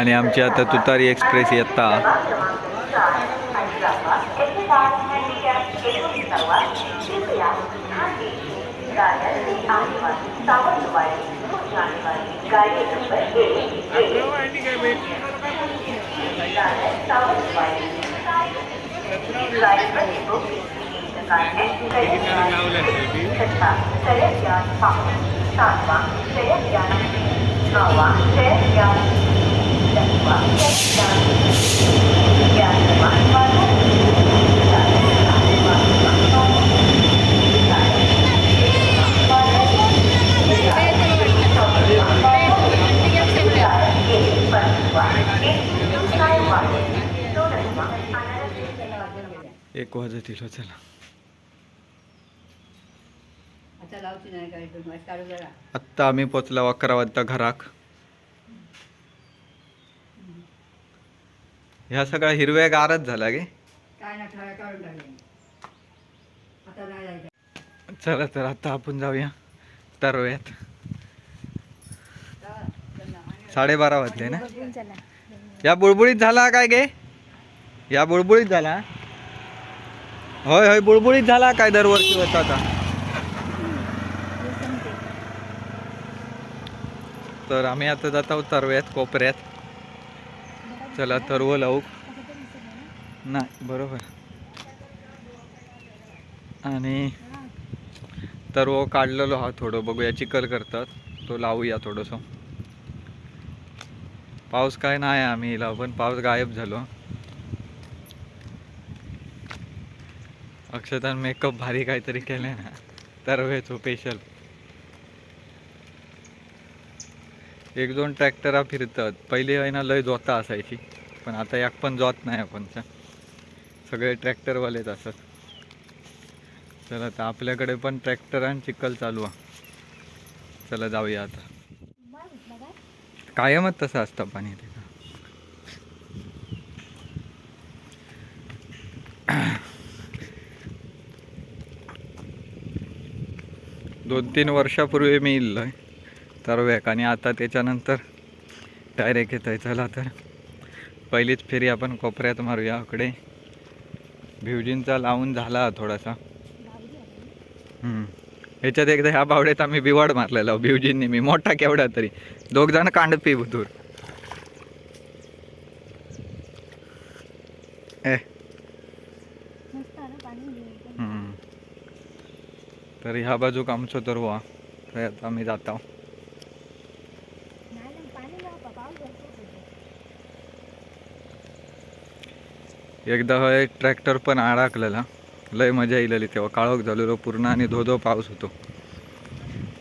आणि आमची आता तुतारी एक्सप्रेस येता. एक वाजत येलो चला. आत्ता आम्ही पोचला अकरा वाजता घराक. ह्या सगळ्या हिरव्या गारच झाला गे. काय ना ठरा काढून टाकले आता नाही जायचं. चला तर आता आपण जाऊया. तरव्यात. साडेबारा वाजले ना? या बुळबुळीत झाला काय गे? या बुळबुळीत झाला? होय होय बुळबुळीत झाला काय दरवर्षी होता आता? तर आम्ही आता जात आहोत तरव्यात कोपऱ्यात. चला तरव लावू. नाही बरोबर. आणि तरव काढलेलो हा थोडं बघूया चिखल करतात. तो लावूया थोडंसं. पाऊस काय नाही आम्ही हिला पण पाऊस गायब झालो. अक्षतान मेकअप भारी काहीतरी केले ना. तरवेचो स्पेशल एक दोन ट्रॅक्टरा फिरतात. पहिले आहे ना लय जोता असायची. पण आता एक पण जोत नाही आपणचा सगळे ट्रॅक्टरवालेच असत चला आता आपल्याकडे पण ट्रॅक्टर आणि चिखल चालू आहे. चला जाऊया आता. कायमच तसं असतं पाणी तिथं. दोन तीन वर्षापूर्वी मी इल्लोय. तरवेक आणि आता त्याच्यानंतर डायरेक्ट येत आहे चला तर. पहिलीच फेरी आपण कोपऱ्यात मारूया इकडे. भिवजींचा लावून झाला थोडासा. ह्याच्यात एकदा ह्या बावड्यात आम्ही बिवाड मारलेला. भिवजींनी मी मोठा केवढा तरी. दोघ जण कांडपी बुधूर ए तर ह्या बाजूक आमचो तर वा आता आम्ही जाता एकदा होय ट्रॅक्टर पण अडकलेला लय मजा येईल तेव्हा. काळोख झालेलो पूर्ण आणि धोधो पाऊस होतो.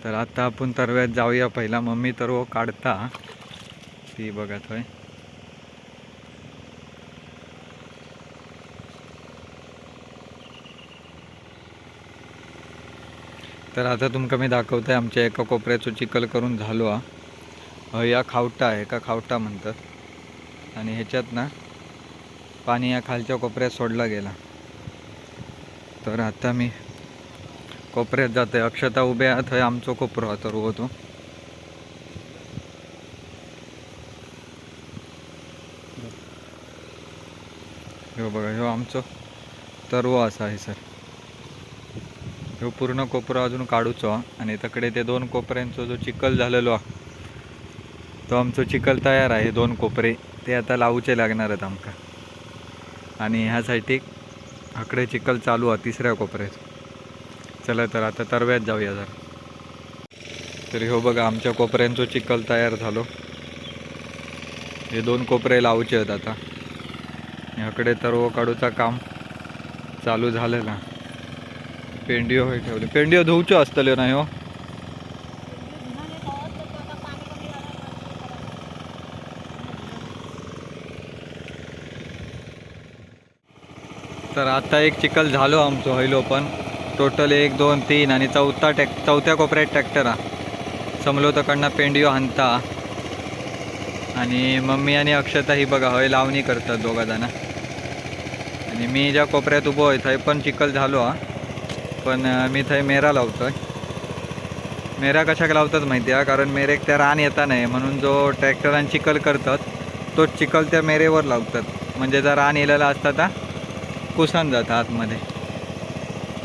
तर आता आपण तरव्यात जाऊया पहिला. मम्मी तर वो काढता. ती बघत होय. तर आता तुमका मी दाखवतोय. आमच्या एका कोपऱ्याचं चिखल करून झालो हा. या खावटा आहे का खावटा म्हणतात. आणि ह्याच्यात ना पाणी या खालच्या कोपऱ्यात सोडला गेला. तर आता मी कोपऱ्यात जातोय. अक्षता उभे आहात थंय आमचो कोपरो आता तो ह्यो बघा ह्यो आमचो तरवो असा आहे सर. ह्यो पूर्ण कोपरो अजून काढूचो आणि तकडे ते दोन कोपऱ्यांचो जो चिखल झालेलो हा. तो आमचो चिखल तयार आहे दोन कोपरे. ते आता लावूचे लागणार आहेत आमका. आणि ह्यासाठी आकडे चिखल चालू आहे तिसऱ्या कोपऱ्यात. चला तर आता तरव्यात जाऊया जरा. तर हो बघा आमच्या कोपऱ्यांचं चिखल तयार झालो. हे दोन कोपरे लावचे आहेत आता. ह्याकडे तरव काढूचा काम चालू झालेला. पेंडिओ हे ठेवले. पेंडिओ धुवच्यो असतल्यो ना हो? तर आता एक चिखल झालो आमचो हयलो पण. टोटल एक दोन तीन आणि चौथा टॅक चौथ्या कोपऱ्यात ट्रॅक्टर हा समलो तकडनं पेंडिओ हाणता. आणि मम्मी आणि अक्षता ही बघा हय लावणी करतात दोघा जण. आणि मी ज्या कोपऱ्यात उभो आहे थंय पण चिखल झालो हा पण मी थंय मेरा लावतोय. मेरा कशाक लावतात माहिती आहे कारण मेरेक त्या रान येता नाही म्हणून जो ट्रॅक्टरान चिखल करतात तो चिखल त्या मेरेवर लावतात. म्हणजे जर रान येलेला असता तर? कुसन जाता आतमध्ये.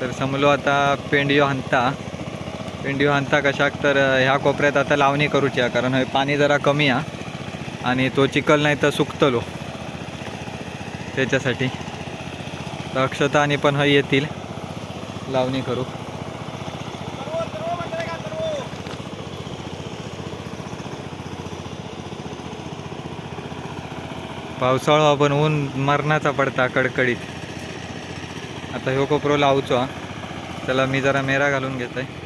तर समलो आता पेंडिओ हाणता पेंडिओ हाणता कशाक तर ह्या कोपऱ्यात आता लावणी करूची आहे कारण हय पाणी जरा कमी आहे आणि तो चिखल नाही तर सुकतलो. त्याच्यासाठी. तर अक्षता आणि पण हय येतील. लावणी करू. पावसाळा पण ऊन मरणाचा पडता कडकडीत. आता ह्यो कोपरो लावचो हा. त्याला मी जरा मेरा घालून घेतो आहे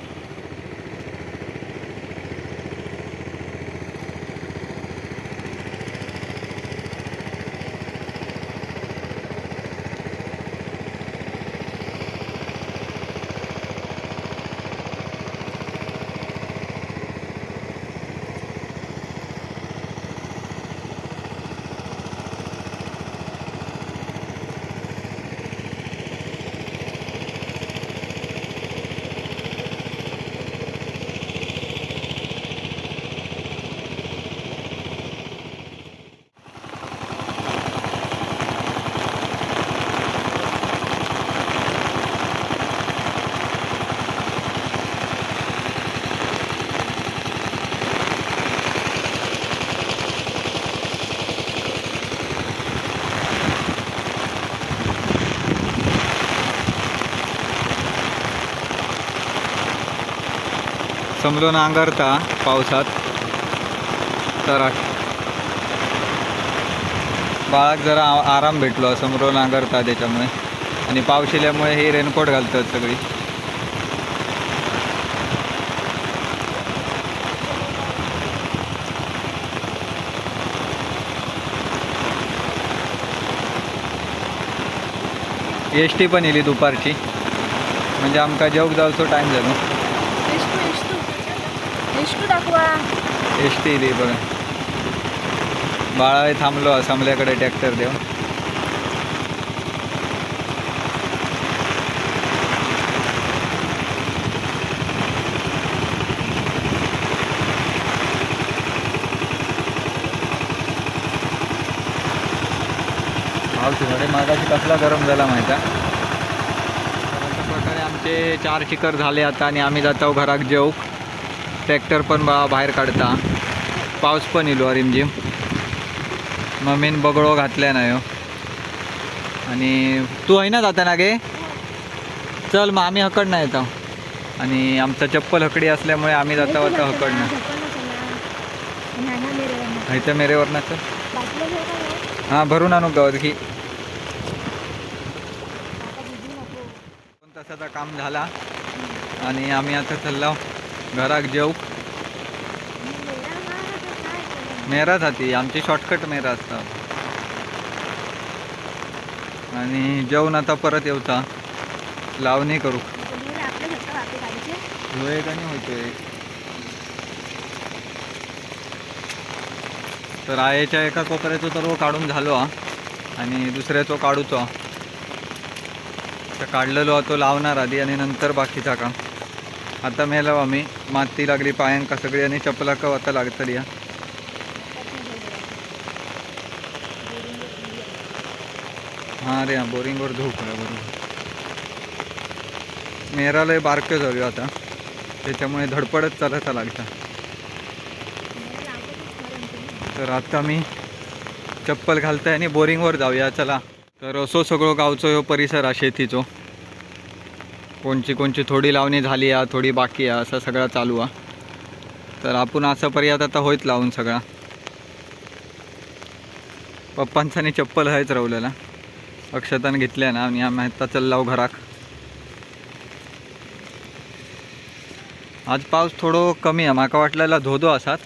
समजून नांगरता पावसात. तर बाळक जरा आराम भेटलो समरो नांगरता त्याच्यामुळे. आणि पावशिल्यामुळे येल्यामुळे हे रेनकोट घालतात सगळी. एस टी पण येली दुपारची. म्हणजे आमकां जेवक जावचो टाईम झालो. एस दाखवा एस दे बघा बाळा थांबलो असमल्याकडे ट्रॅक्टर देऊन पावसामुळे मागाशी कसला गरम झाला माहीत आहे अशा प्रकारे आमचे चार शिखर झाले आता आणि आम्ही जातो घरात जेवू ट्रॅक्टर पण बा बाहेर काढता. पाऊस पण इलो रिमझिम. मम्मीन बगडो घातल्या ना ह्यो. आणि तू आहे ना जाता ना गे? चल मग आम्ही हकड नाही येतो. आणि आमचं चप्पल हकडी असल्यामुळे आम्ही जाता होता हकड ना इथं मेरेवर चल. हां भरून आणू गावात की तासाचा काम झाला. आणि आम्ही आता चाललो. घराक जेवूक? मेराच हाती आमची शॉर्टकट मेरा असता. आणि जेवण आता परत येवता लावणी करू. ह्यो एक आणि होतोय? तर आयेच्या एका कोपऱ्याचो तर काढून झालो हा. आणि दुसऱ्याचो काढूचो. तर काढलेलो तो लावणार आधी आणि नंतर बाकीचा काम. आता मेलो आम्ही माती लागली पायांका सगळी आणि चपलाक आता लागतली हा. हां रे हां बोरिंगवर धूप आहे बरोबर मेरालय बारकं जाऊया आता. त्याच्यामुळे धडपडत चालायचा लागता. तर आता मी चप्पल घालतोय आणि बोरिंगवर जाऊया चला. तर असो सगळं गावचो ह्यो परिसर हा शेतीचो. कोणची कोणची थोडी लावणी झाली आहे थोडी बाकी आहे असं सगळं चालू आहे तर आपण असं पर्याय आता होईत लावून सगळा. पप्पांचानी चप्पल आहेच रवलेला. अक्षतान घेतल्या ना आणि आम्ही आता चल्लाव घराक. आज पाऊस थोडो कमी आहे माका वाटलेला धोधो असात.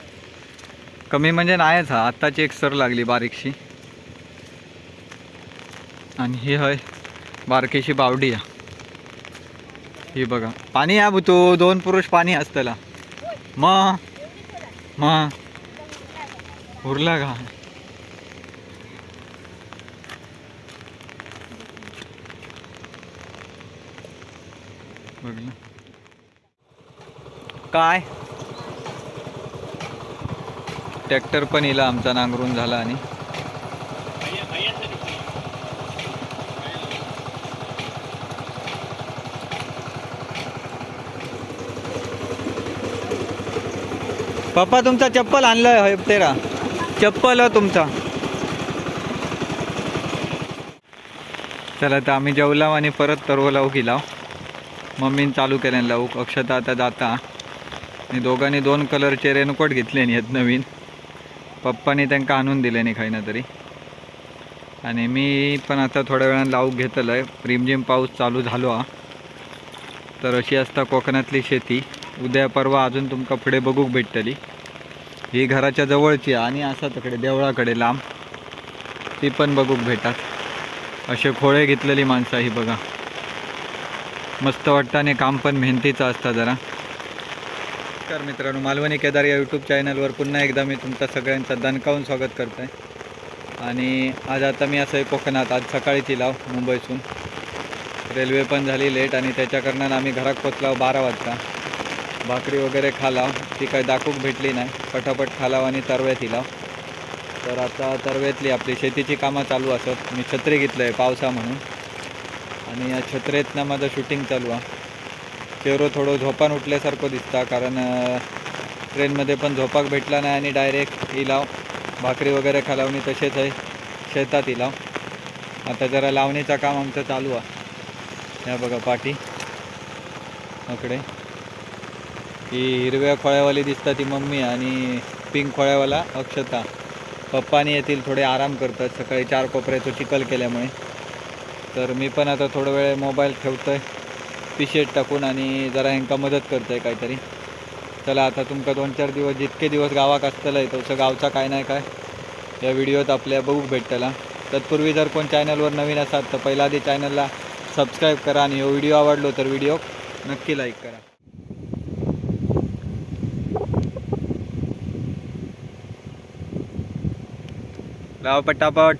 कमी म्हणजे नाहीच हा आत्ताची एक सर लागली बारीकशी. आणि ही हय बारकीशी बावडी आहे हे बघा. पाणी आहे तू दोन पुरुष पाणी असतला. मग मग उरला का? बघलं काय? ट्रॅक्टर पण इला आमचा नांगरून झाला आणि पप्पा तुमचा चप्पल आणलं आहे तेरा. चप्पल हो तुमचा. चला तर आम्ही जेवलाव आणि परत तरव लावू गेलाव मम्मीन चालू केल्यान लावू अक्षता आता जाता. आणि दोघांनी दोन कलरचे रेनकोट घेतले आहेत नवीन. पप्पानी त्यांना आणून दिले नाही काही ना तरी. आणि मी पण आता थोड्या वेळानं लावू घेतलं आहे रिमझिम पाऊस चालू झालो. हा तर अशी असता कोकणातली शेती. उद्या परवा अजून तुमका पुढे बघूक भेटतली. ही घराच्या जवळची आहे आणि असा तिकडे देवळाकडे लांब. ती पण बघूक भेटात. असे खोळे घेतलेली माणसं ही बघा. मस्त वाटतं आणि काम पण मेहनतीचं असतं जरा. नमस्कार मित्रांनो मालवणी केदार या यूट्यूब चॅनलवर पुन्हा एकदा मी तुमचा सगळ्यांचा दणकावून स्वागत करतो आहे आणि आज आता मी असं आहे कोकणात आज सकाळीची लाव मुंबईतून रेल्वे पण झाली लेट आणि त्याच्याकारणानं आम्ही घरात पोचलाव बारा वाजता. भाकरी वगैरे खालाव. ती काही दाखवूक भेटली नाही. पटापट खालाव आणि तरव्यात इलाव तर आता तरवेतली आपली शेतीची कामं चालू असत. मी छत्री घेतलं आहे पावसा म्हणून. आणि या छत्रेतनं माझं शूटिंग चालू आहे. चेहरो थोडं झोपान उठल्यासारखं दिसता कारण ट्रेनमध्ये पण झोपाक भेटला नाही आणि डायरेक्ट इलाव भाकरी वगैरे खालावणी तसेच आहे. शेतात इलाव आता जरा लावणीचं काम आमचं चालू आहे. या बघा पाठी इकडे ही हिरव्या खोळ्यावाली दिसतात ती मम्मी आणि पिंक खोळ्यावाला अक्षता. पप्पानी येतील थोडे आराम करतात. सकाळी चार कोपऱ्याचं चिखल केल्यामुळे. तर मी पण आता थोडं वेळ मोबाईल ठेवतोय. पिशेट टाकून आणि जरा ह्यांका मदत करतोय काहीतरी. चला आता तुमका दोन चार दिवस जितके दिवस गावाक असतलं तसं गावचा काय नाही काय या व्हिडिओत आपल्या बघूक भेटतला. तत्पूर्वी जर कोण चॅनलवर नवीन असाल तर पहिला आधी चॅनलला सबस्क्राईब करा आणि हा व्हिडिओ आवडलो तर व्हिडिओ नक्की लाईक करा. लाव पटापट.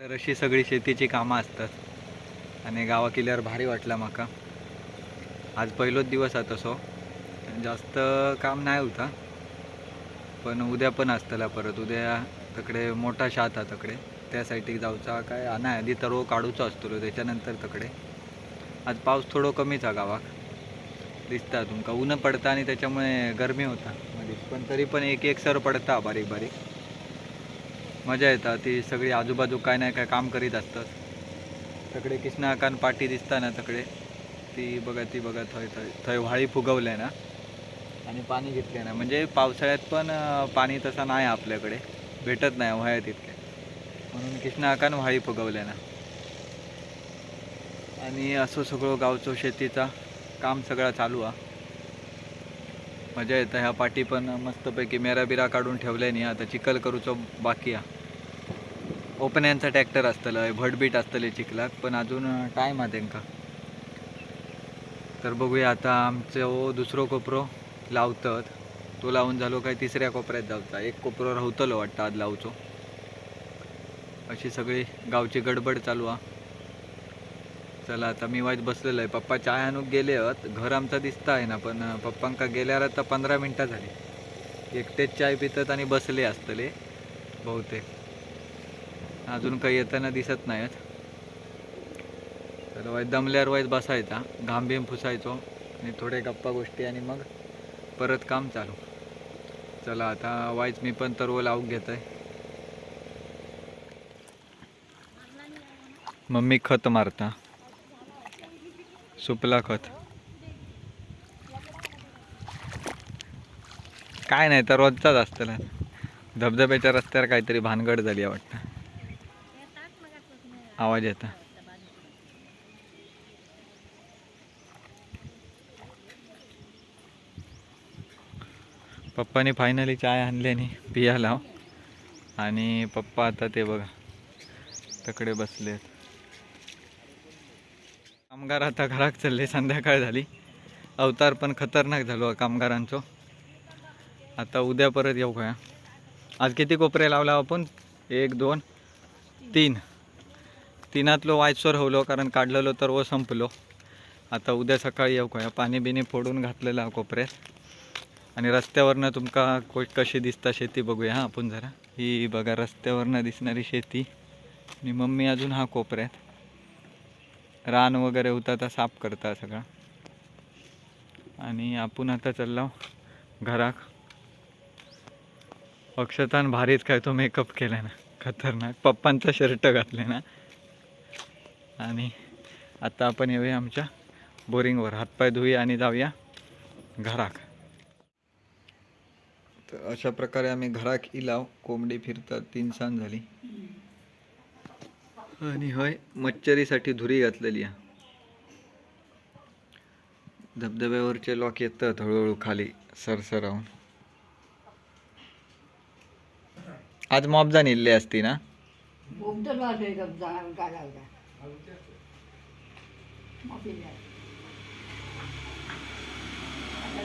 तर अशी सगळी शेतीची कामं असतात. आणि गावा केल्यावर भारी वाटला माका. आज पहिलोच दिवस आहे तसो. जास्त काम नाही होता. पण उद्या पण असतला परत. उद्या तकडे मोठा शात हा तकडे. त्या साईटीक जाऊचा काय हा नाही. आधी तर काढूचो असतो त्याच्यानंतर तकडे. आज पाऊस थोडं कमीच हा गावाक दिसता तुमका. ऊन पडता आणि त्याच्यामुळे गरमी होता. मध्ये पण तरी पण एक एक सर पडता बारीक बारीक. मजा येता. ती सगळी आजूबाजू काय नाही काय काम करीत असतात. तकडे कृष्णाकांत पाटी दिसता ना तकडे. ती बघा ती बघा थंय थंय थंय व्हाळी फुगवल्या ना. आणि पाणी घेतले ना. म्हणजे पावसाळ्यात पण पाणी तसं नाही आपल्याकडे. भेटत नाही व्हाळ्यात तितके म्हणून कृष्णाकांत व्हाळी फुगवल्या ना. आणि असं सगळं गावचं शेतीचा काम सगळा चालू आहे. मजा येतं ह्या पाठी पण मस्तपैकी मेरा बिरा काढून ठेवल्यानी आता चिखल करूचो बाकी आहे. ओपन्यांचा ट्रॅक्टर असतलं भटबीट असतले चिखलाक पण अजून टाईम आहे त्यांका तर बघूया आता आमचं दुसरो कोपरो लावतात. तो लावून झालो काय तिसऱ्या कोपऱ्यात जाऊचा. एक कोपरो राहतलो वाटतं आज लावचो. अशी सगळी गावची गडबड चालू आ. चला आता मी वाईट बसलेलो आहे. पप्पा चाय आणूक गेले आहेत. घर आमचा दिसता आहे ना पण पप्पांका गेल्यावर आता पंधरा मिनटं झाली. एकटेच चाय पितात आणि बसले असतले बहुतेक. अजून काही येताना दिसत नाहीत. तर वाईट दमल्यावर वाईट बसायचा घाम फुसायचो आणि थोडे गप्पा गोष्टी आणि मग परत काम चालू. चला आता वाईच मी पण तरव लावून घेत आहे मम्मी खत मारता. सुपला खत. काय नाही तर रोजचाच असतं धबधब्याच्या रस्त्यावर काहीतरी भानगड झाली आहे वाटतं. आवाज येता. पप्पानी फायनली चाय आणली आणि पियाला आणि पप्पा आता ते बघा तकडे बसलेत कामगार आता घरात चालले संध्याकाळ झाली. अवतार पण खतरनाक झालो कामगारांचो. आता उद्या परत येऊ काय आज किती कोपरे लावला आपण? एक दोन तीन. तिनातलो वायसर होलो कारण काढलेलो तर वो संपलो. आता उद्या सकाळी येऊ का पाणी बिनी फोडून घातलेलं हा कोपऱ्यात. आणि रस्त्यावरनं तुमका कशी दिसता शेती बघूया हां आपण जरा. ही बघा रस्त्यावरनं दिसणारी शेती. आणि मम्मी अजून हा कोपऱ्यात. रान वगैरे होता तर साफ करता सगळा. आणि आपण आता चाललो घराक. अक्षतान भारीच काय तो मेकअप केला ना खतरनाक. पप्पांचा शर्ट घातले ना आणि आता आपण येऊया आमच्या बोरिंगवर. हातपाय धुया आणि जाऊया घराक. तर अशा प्रकारे आम्ही घराक इलाव कोंबडी फिरतात तीन सांज झाली. आणि होय मच्छरीसाठी धुरी घातलेली आहे. धबधब्यावरचे लॉक येतात हळूहळू खाली सरसरावून. आज मॉबजान निघले असती ना? बोमतो वाजले जाणार गाडा होता मग पिल्ला. आता